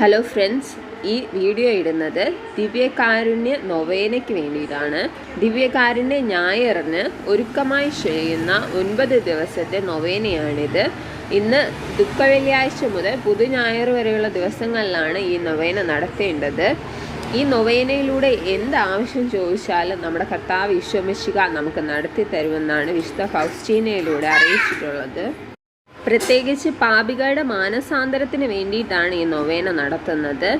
Hello friends ഈ video ഇടുന്നത് ദിവ്യകാരുണ്യ നൊവേനയ്ക്ക് വേണ്ടിയിട്ടാണ്. ദിവ്യകാരുണ്യ ഞായറിന് ഒരുക്കമായി ചെയ്യുന്ന ഒൻപത് ദിവസത്തെ നൊവേനയാണിത്. ഇന്ന് ദുഃഖവെള്ളിയാഴ്ച മുതൽ പുതു ഞായർ വരെയുള്ള ദിവസങ്ങളിലാണ് ഈ നൊവേന നടത്തേണ്ടത്. ഈ നൊവേനയിലൂടെ എന്ത് ആവശ്യം ചോദിച്ചാലും നമ്മുടെ കർത്താവ് വിശ്വമിശിക നമുക്ക് നടത്തി തരുമെന്നാണ് വിശുദ്ധ ഫൗസ്റ്റീനയിലൂടെ അറിയിച്ചിട്ടുള്ളത്. പ്രത്യേകിച്ച് പാപികളുടെ മാനസാന്തരത്തിന് വേണ്ടിയിട്ടാണ് ഈ നൊവേന നടത്തുന്നത്.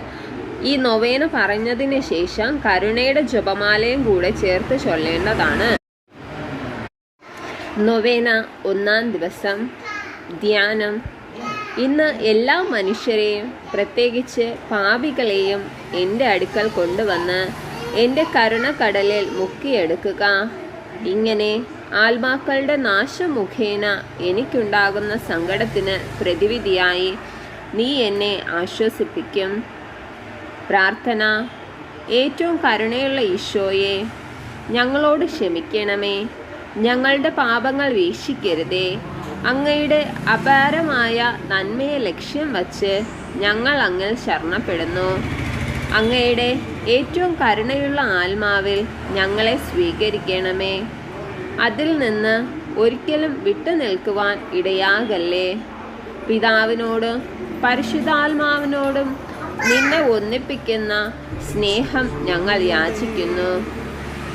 ഈ നൊവേന പറഞ്ഞതിന് ശേഷം കരുണയുടെ ജപമാലയും കൂടെ ചേർത്ത് ചൊല്ലേണ്ടതാണ്. നൊവേന ഒന്നാം ദിവസം ധ്യാനം. ഇന്ന് എല്ലാ മനുഷ്യരെയും പ്രത്യേകിച്ച് പാപികളെയും എന്റെ അടുക്കൽ കൊണ്ടുവന്ന് എന്റെ കരുണക്കടലിൽ മുക്കിയെടുക്കുക. ഇങ്ങനെ ആത്മാക്കളുടെ നാശം മുഖേന എനിക്കുണ്ടാകുന്ന സങ്കടത്തിന് പ്രതിവിധിയായി നീ എന്നെ ആശ്വസിപ്പിക്കും. പ്രാർത്ഥന. ഏറ്റവും കരുണയുള്ള ഈശോയെ ഞങ്ങളോട് ക്ഷമിക്കണമേ. ഞങ്ങളുടെ പാപങ്ങൾ വീക്ഷിക്കരുതേ. അങ്ങയുടെ അപാരമായ നന്മയെ ലക്ഷ്യം വച്ച് ഞങ്ങൾ അങ്ങിൽ ശരണപ്പെടുന്നു. അങ്ങയുടെ ഏറ്റവും കരുണയുള്ള ആത്മാവിൽ ഞങ്ങളെ സ്വീകരിക്കണമേ. അതിൽ നിന്ന് ഒരിക്കലും വിട്ടു നിൽക്കുവാൻ ഇടയാകല്ലേ? പിതാവിനോടും പരിശുദ്ധാത്മാവിനോടും നിന്നെ ഒന്നിപ്പിക്കുന്ന സ്നേഹം ഞങ്ങൾ യാചിക്കുന്നു.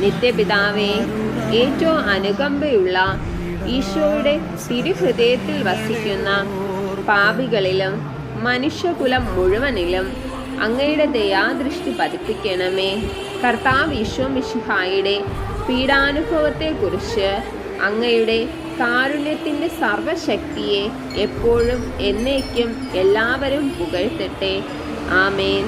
നിത്യപിതാവേ ഏറ്റവും അനുകമ്പയുള്ള ഈശോയുടെ തിരുഹൃദയത്തിൽ വസിക്കുന്ന പാപികളിലും മനുഷ്യകുലം മുഴുവനിലും അങ്ങയുടെ ദയാദൃഷ്ടി പതിപ്പിക്കണമേ. കർത്താവ് ഈശോ മിശിഹായുടെ പീഡാനുഭവത്തെക്കുറിച്ച് അങ്ങയുടെ കാരുണ്യത്തിന്റെ സർവശക്തിയെ എപ്പോഴും എന്നേക്കും എല്ലാവരും പുകഴ്ത്തട്ടെ. ആമേൻ.